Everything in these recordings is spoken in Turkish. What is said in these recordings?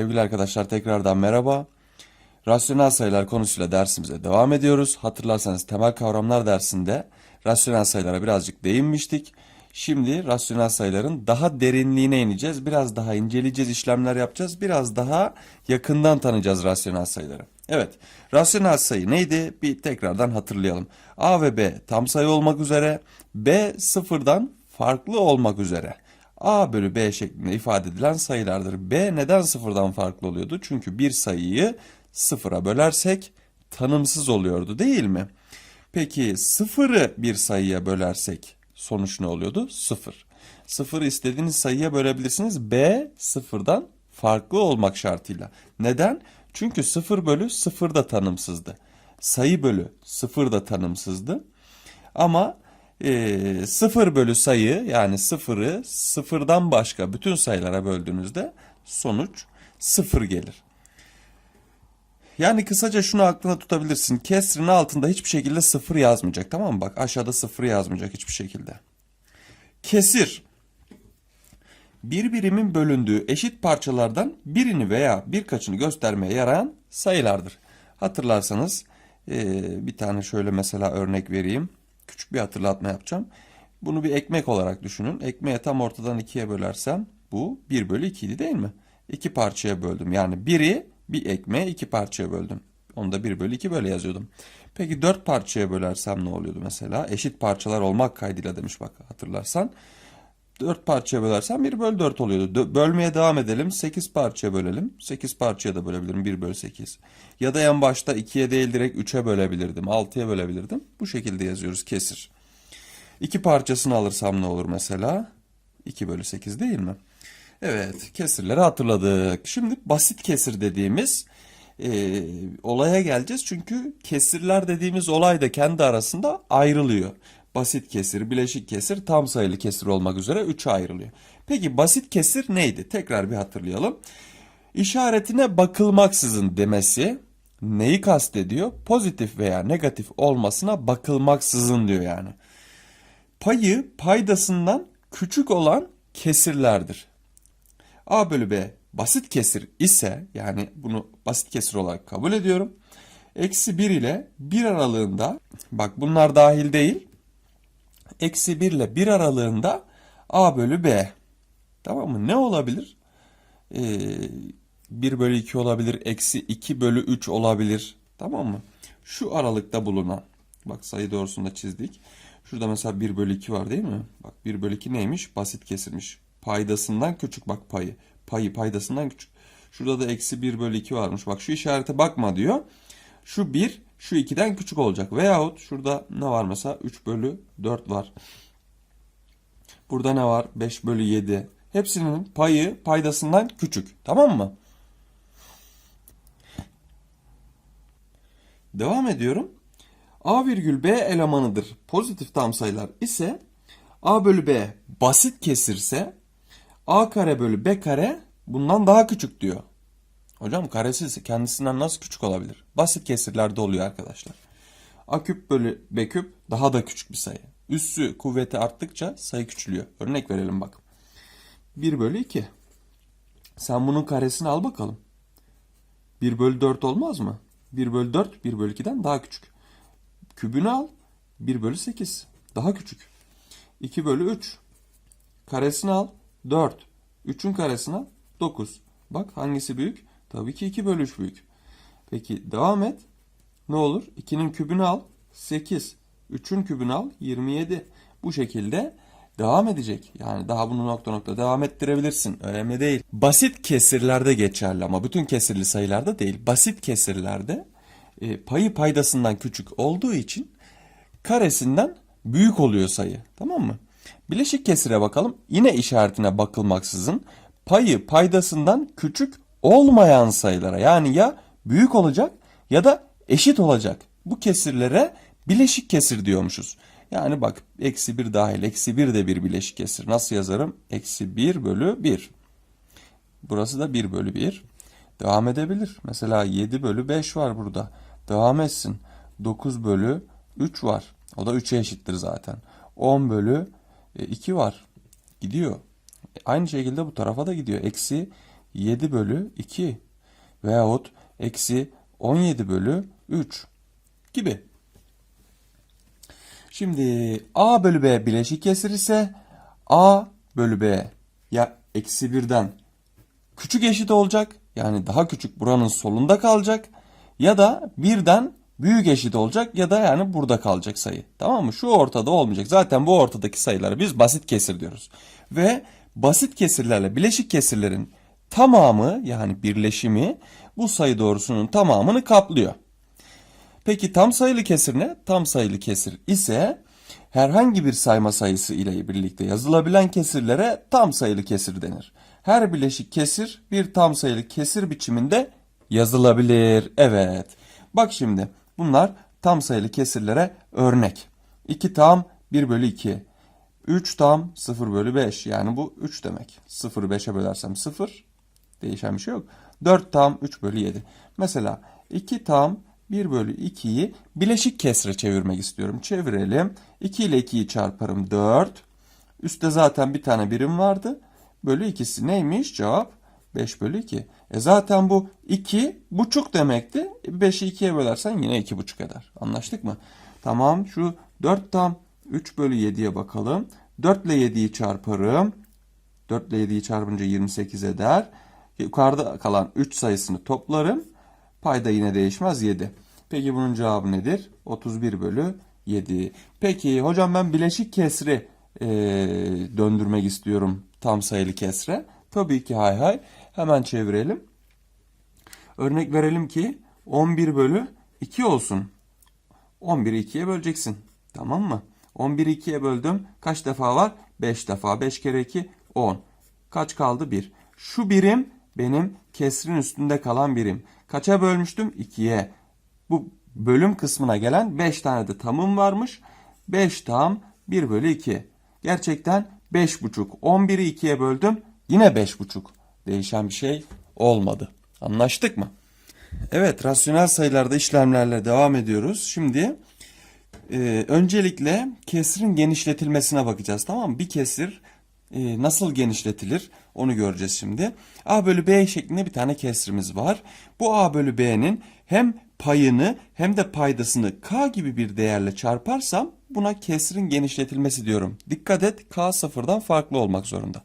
Sevgili arkadaşlar tekrardan merhaba. Rasyonel sayılar konusuyla dersimize devam ediyoruz. Hatırlarsanız temel kavramlar dersinde rasyonel sayılara birazcık değinmiştik. Şimdi rasyonel sayıların daha derinliğine ineceğiz. Biraz daha inceleyeceğiz, işlemler yapacağız. Biraz daha yakından tanıyacağız rasyonel sayıları. Evet, rasyonel sayı neydi? Bir tekrardan hatırlayalım. A ve B tam sayı olmak üzere, B sıfırdan farklı olmak üzere. A bölü B şeklinde ifade edilen sayılardır. B neden sıfırdan farklı oluyordu? Çünkü bir sayıyı sıfıra bölersek tanımsız oluyordu değil mi? Peki sıfırı bir sayıya bölersek sonuç ne oluyordu? Sıfır. Sıfırı istediğiniz sayıya bölebilirsiniz. B sıfırdan farklı olmak şartıyla. Neden? Çünkü sıfır bölü sıfır da tanımsızdı. Sayı bölü sıfır da tanımsızdı. Ama e, sıfır bölü sayı yani sıfırı sıfırdan başka bütün sayılara böldüğünüzde sonuç sıfır gelir. Yani kısaca şunu aklına tutabilirsin. Kesrin altında hiçbir şekilde sıfır yazmayacak tamam mı? Bak aşağıda sıfır yazmayacak hiçbir şekilde. Kesir. Bir birimin bölündüğü eşit parçalardan birini veya birkaçını göstermeye yarayan sayılardır. Hatırlarsanız eee, bir tane şöyle mesela örnek vereyim. Küçük bir hatırlatma yapacağım. Bunu bir ekmek olarak düşünün. Ekmeği tam ortadan ikiye bölersem bu 1 bölü 2 idi değil mi? İki parçaya böldüm. Yani biri bir ekmeği iki parçaya böldüm. Onu da 1 bölü 2 böyle yazıyordum. Peki 4 parçaya bölersem ne oluyordu mesela? Eşit parçalar olmak kaydıyla demiş bak hatırlarsan. 4 parçaya bölersem 1 bölü 4 oluyordu. Bölmeye devam edelim. 8 parçaya bölelim. 8 parçaya da bölebilirim. 1 bölü 8. Ya da en başta 2'ye değil direkt 3'e bölebilirdim. 6'ya bölebilirdim. Bu şekilde yazıyoruz kesir. 2 parçasını alırsam ne olur mesela? 2 bölü 8 değil mi? Evet, kesirleri hatırladık. Şimdi basit kesir dediğimiz e, olaya geleceğiz. Çünkü kesirler dediğimiz olay da kendi arasında ayrılıyor. Basit kesir, bileşik kesir, tam sayılı kesir olmak üzere üçe ayrılıyor. Peki basit kesir neydi? Tekrar bir hatırlayalım. İşaretine bakılmaksızın demesi neyi kastediyor? Pozitif veya negatif olmasına bakılmaksızın diyor yani. Payı paydasından küçük olan kesirlerdir. A bölü B basit kesir ise yani bunu basit kesir olarak kabul ediyorum. Eksi 1 ile 1 aralığında bak bunlar dahil değil. Eksi 1 ile 1 aralığında A bölü B. Tamam mı? Ne olabilir? Ee, 1 bölü 2 olabilir. Eksi 2 bölü 3 olabilir. Tamam mı? Şu aralıkta bulunan. Bak sayı doğrusunda çizdik. Şurada mesela 1 bölü 2 var değil mi? Bak 1 bölü 2 neymiş? Basit kesirmiş. Paydasından küçük bak payı. Payı paydasından küçük. Şurada da eksi 1 bölü 2 varmış. Bak şu işarete bakma diyor. Şu 1 şu 2'den küçük olacak. Veyahut şurada ne var mesela? 3 bölü 4 var. Burada ne var? 5 bölü 7. Hepsinin payı paydasından küçük. Tamam mı? Devam ediyorum. A virgül B elemanıdır. Pozitif tam sayılar ise A bölü B basit kesirse A kare bölü B kare bundan daha küçük diyor. Hocam karesi kendisinden nasıl küçük olabilir? Basit kesirlerde oluyor arkadaşlar. A küp bölü B küp daha da küçük bir sayı. Üssü kuvveti arttıkça sayı küçülüyor. Örnek verelim bak. 1 bölü 2. Sen bunun karesini al bakalım. 1 bölü 4 olmaz mı? 1 bölü 4 1 bölü 2'den daha küçük. Kübünü al. 1 bölü 8. Daha küçük. 2 bölü 3. Karesini al. 4. 3'ün karesini al. 9. Bak hangisi büyük? Tabii ki 2 bölü 3 büyük. Peki devam et. Ne olur? 2'nin kübünü al. 8. 3'ün kübünü al. 27. Bu şekilde devam edecek. Yani daha bunu nokta nokta devam ettirebilirsin. Önemli değil. Basit kesirlerde geçerli ama bütün kesirli sayılarda değil. Basit kesirlerde e, payı paydasından küçük olduğu için karesinden büyük oluyor sayı. Tamam mı? Bileşik kesire bakalım. Yine işaretine bakılmaksızın payı paydasından küçük olmayan sayılara yani ya büyük olacak ya da eşit olacak. Bu kesirlere bileşik kesir diyormuşuz. Yani bak eksi 1 dahil eksi 1 de bir bileşik kesir. Nasıl yazarım? Eksi 1 bölü 1. Burası da 1 bölü 1. Devam edebilir. Mesela 7 bölü 5 var burada. Devam etsin. 9 bölü 3 var. O da 3'e eşittir zaten. 10 bölü 2 var. Gidiyor. Aynı şekilde bu tarafa da gidiyor. Eksi 7 bölü 2 veyahut eksi 17 bölü 3 gibi. Şimdi a bölü b bileşik kesir ise a bölü b ya eksi birden küçük eşit olacak yani daha küçük buranın solunda kalacak ya da birden büyük eşit olacak ya da yani burada kalacak sayı. Tamam mı? Şu ortada olmayacak. Zaten bu ortadaki sayıları biz basit kesir diyoruz. Ve basit kesirlerle bileşik kesirlerin tamamı yani birleşimi bu sayı doğrusunun tamamını kaplıyor. Peki tam sayılı kesir ne? Tam sayılı kesir ise herhangi bir sayma sayısı ile birlikte yazılabilen kesirlere tam sayılı kesir denir. Her bileşik kesir bir tam sayılı kesir biçiminde yazılabilir. Evet. Bak şimdi bunlar tam sayılı kesirlere örnek. 2 tam 1 bölü 2. 3 tam 0 bölü 5 yani bu 3 demek. 0'ı 5'e bölersem 0 değişen bir şey yok. 4 tam 3 bölü 7. Mesela 2 tam 1 bölü 2'yi bileşik kesre çevirmek istiyorum. Çevirelim. 2 ile 2'yi çarparım 4. Üstte zaten bir tane birim vardı. Bölü ikisi neymiş? Cevap 5 bölü 2. E zaten bu 2 buçuk demekti. 5'i 2'ye bölersen yine 2 buçuk eder. Anlaştık mı? Tamam şu 4 tam 3 bölü 7'ye bakalım. 4 ile 7'yi çarparım. 4 ile 7'yi çarpınca 28 eder. Yukarıda kalan 3 sayısını toplarım. Payda yine değişmez 7. Peki bunun cevabı nedir? 31 bölü 7. Peki hocam ben bileşik kesri e, döndürmek istiyorum tam sayılı kesre. Tabii ki hay hay. Hemen çevirelim. Örnek verelim ki 11 bölü 2 olsun. 11'i 2'ye böleceksin. Tamam mı? 11'i 2'ye böldüm. Kaç defa var? 5 defa. 5 kere 2 10. Kaç kaldı? 1. Şu birim benim kesrin üstünde kalan birim. Kaça bölmüştüm? 2'ye. Bu bölüm kısmına gelen 5 tane de tamım varmış. 5 tam 1 bölü 2. Gerçekten 5,5. 11'i 2'ye böldüm. Yine 5,5. Değişen bir şey olmadı. Anlaştık mı? Evet, rasyonel sayılarda işlemlerle devam ediyoruz. Şimdi e, öncelikle kesirin genişletilmesine bakacağız. Tamam mı? Bir kesir e, nasıl genişletilir onu göreceğiz şimdi. A bölü B şeklinde bir tane kesrimiz var. Bu A bölü B'nin hem payını hem de paydasını K gibi bir değerle çarparsam buna kesrin genişletilmesi diyorum. Dikkat et K sıfırdan farklı olmak zorunda.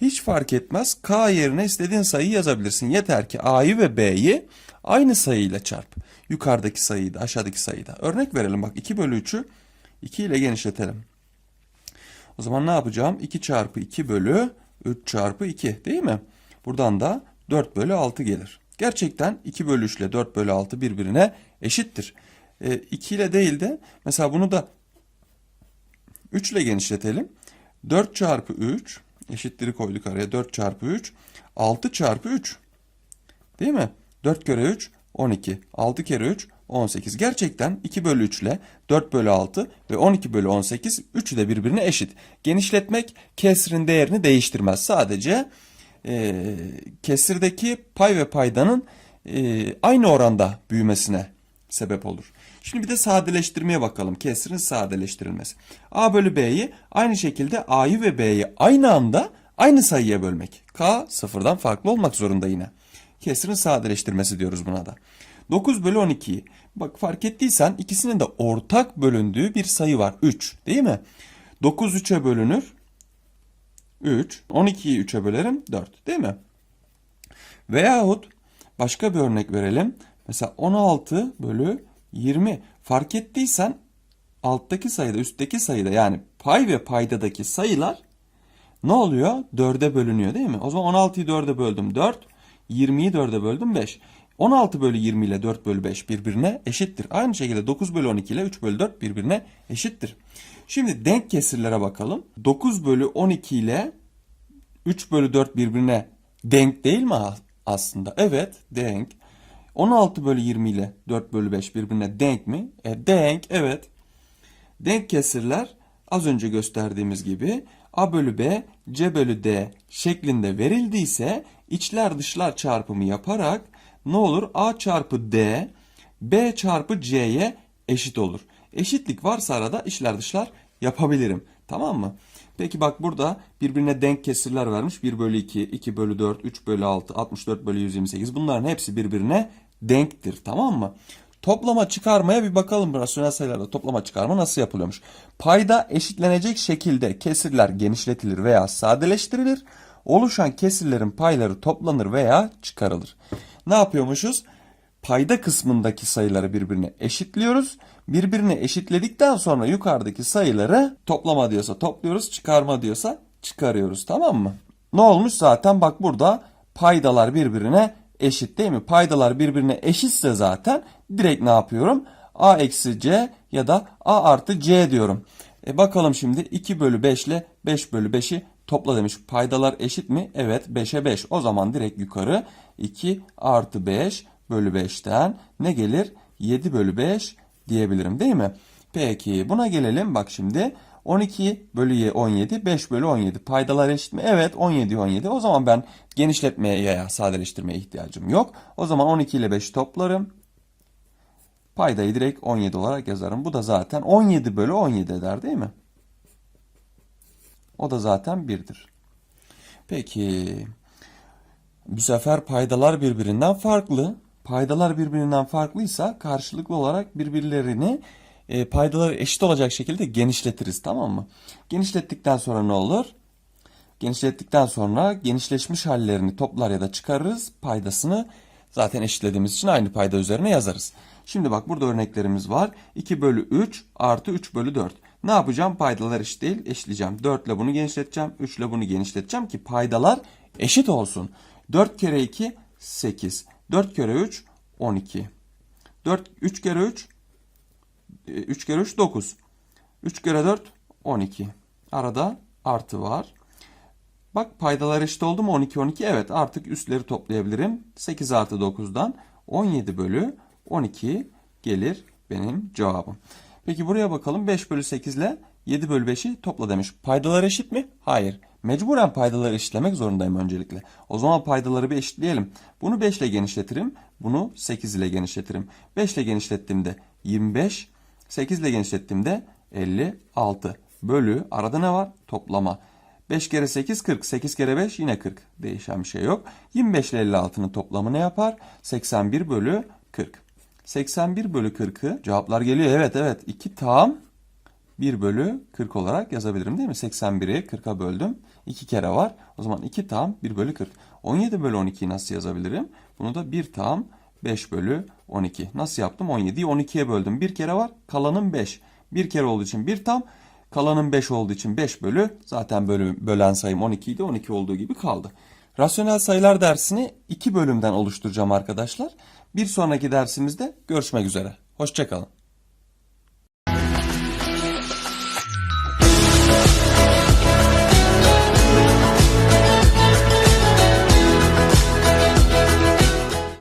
Hiç fark etmez. K yerine istediğin sayıyı yazabilirsin. Yeter ki A'yı ve B'yi aynı sayıyla çarp. Yukarıdaki sayıyı da aşağıdaki sayıyı da. Örnek verelim bak 2 bölü 3'ü 2 ile genişletelim. O zaman ne yapacağım? 2 çarpı 2 bölü 3 çarpı 2 değil mi? Buradan da 4 bölü 6 gelir. Gerçekten 2 bölü 3 ile 4 bölü 6 birbirine eşittir. E, 2 ile değil de mesela bunu da 3 ile genişletelim. 4 çarpı 3 eşitleri koyduk araya 4 çarpı 3 6 çarpı 3 değil mi? 4 kere 3 12 6 kere 3 18 gerçekten 2 bölü 3 ile 4 bölü 6 ve 12 bölü 18 üçü de birbirine eşit. Genişletmek kesrin değerini değiştirmez. Sadece e, kesirdeki pay ve paydanın e, aynı oranda büyümesine sebep olur. Şimdi bir de sadeleştirmeye bakalım. Kesrin sadeleştirilmesi. A bölü B'yi aynı şekilde A'yı ve B'yi aynı anda aynı sayıya bölmek. K sıfırdan farklı olmak zorunda yine. Kesrin sadeleştirmesi diyoruz buna da. 9 bölü 12'yi. Bak fark ettiysen ikisinin de ortak bölündüğü bir sayı var. 3 değil mi? 9 3'e bölünür. 3. 12'yi 3'e bölerim 4 değil mi? Veyahut başka bir örnek verelim. Mesela 16 bölü 20. Fark ettiysen alttaki sayıda üstteki sayıda yani pay ve paydadaki sayılar ne oluyor? 4'e bölünüyor değil mi? O zaman 16'yı 4'e böldüm 4. 20'yi 4'e böldüm 5. 16 bölü 20 ile 4 bölü 5 birbirine eşittir. Aynı şekilde 9 bölü 12 ile 3 bölü 4 birbirine eşittir. Şimdi denk kesirlere bakalım. 9 bölü 12 ile 3 bölü 4 birbirine denk değil mi aslında? Evet denk. 16 bölü 20 ile 4 bölü 5 birbirine denk mi? E denk evet. Denk kesirler az önce gösterdiğimiz gibi A bölü B, C bölü D şeklinde verildiyse içler dışlar çarpımı yaparak ne olur? A çarpı D, B çarpı C'ye eşit olur. Eşitlik varsa arada içler dışlar yapabilirim. Tamam mı? Peki bak burada birbirine denk kesirler vermiş. 1 bölü 2, 2 bölü 4, 3 bölü 6, 64 bölü 128. Bunların hepsi birbirine denktir tamam mı? Toplama çıkarmaya bir bakalım rasyonel sayılarda toplama çıkarma nasıl yapılıyormuş. Payda eşitlenecek şekilde kesirler genişletilir veya sadeleştirilir. Oluşan kesirlerin payları toplanır veya çıkarılır. Ne yapıyormuşuz? Payda kısmındaki sayıları birbirine eşitliyoruz. Birbirine eşitledikten sonra yukarıdaki sayıları toplama diyorsa topluyoruz, çıkarma diyorsa çıkarıyoruz tamam mı? Ne olmuş zaten bak burada paydalar birbirine eşit değil mi? Paydalar birbirine eşitse zaten direkt ne yapıyorum? A eksi C ya da A artı C diyorum. E bakalım şimdi 2 bölü 5 ile 5 bölü 5'i topla demiş. Paydalar eşit mi? Evet 5'e 5. O zaman direkt yukarı 2 artı 5 bölü 5'ten ne gelir? 7 bölü 5 diyebilirim değil mi? Peki buna gelelim. Bak şimdi 12 bölü 17, 5 bölü 17. Paydalar eşit mi? Evet 17 17. O zaman ben genişletmeye ya sadeleştirmeye ihtiyacım yok. O zaman 12 ile 5'i toplarım. Paydayı direkt 17 olarak yazarım. Bu da zaten 17 bölü 17 eder değil mi? O da zaten 1'dir. Peki bu sefer paydalar birbirinden farklı. Paydalar birbirinden farklıysa karşılıklı olarak birbirlerini e, paydaları eşit olacak şekilde genişletiriz tamam mı? Genişlettikten sonra ne olur? Genişlettikten sonra genişleşmiş hallerini toplar ya da çıkarırız. Paydasını zaten eşitlediğimiz için aynı payda üzerine yazarız. Şimdi bak burada örneklerimiz var. 2 bölü 3 artı 3 bölü 4. Ne yapacağım? Paydalar eşit değil. Eşitleyeceğim. 4 ile bunu genişleteceğim. 3 ile bunu genişleteceğim ki paydalar eşit olsun. 4 kere 2 8. 4 kere 3 12. 4 3 kere 3 3 kere 3 9. 3 kere 4 12. Arada artı var. Bak paydalar eşit oldu mu 12 12? Evet artık üstleri toplayabilirim. 8 artı 9'dan 17 bölü 12 gelir benim cevabım. Peki buraya bakalım 5 bölü 8 ile 7 bölü 5'i topla demiş. Paydalar eşit mi? Hayır. Mecburen paydaları eşitlemek zorundayım öncelikle. O zaman paydaları bir eşitleyelim. Bunu 5 ile genişletirim. Bunu 8 ile genişletirim. 5 ile genişlettiğimde 25. 8 ile genişlettiğimde 56. Bölü arada ne var? Toplama. 5 kere 8 40. 8 kere 5 yine 40. Değişen bir şey yok. 25 ile 56'nın toplamı ne yapar? 81 bölü 40. 81 bölü 40'ı cevaplar geliyor. Evet evet 2 tam 1 bölü 40 olarak yazabilirim değil mi? 81'i 40'a böldüm. 2 kere var. O zaman 2 tam 1 bölü 40. 17 bölü 12'yi nasıl yazabilirim? Bunu da 1 tam 5 bölü 12. Nasıl yaptım? 17'yi 12'ye böldüm. Bir kere var. Kalanın 5. Bir kere olduğu için 1 tam. Kalanın 5 olduğu için 5 bölü. Zaten bölü, bölen sayım 12 idi. 12 olduğu gibi kaldı. Rasyonel sayılar dersini iki bölümden oluşturacağım arkadaşlar. Bir sonraki dersimizde görüşmek üzere. Hoşçakalın.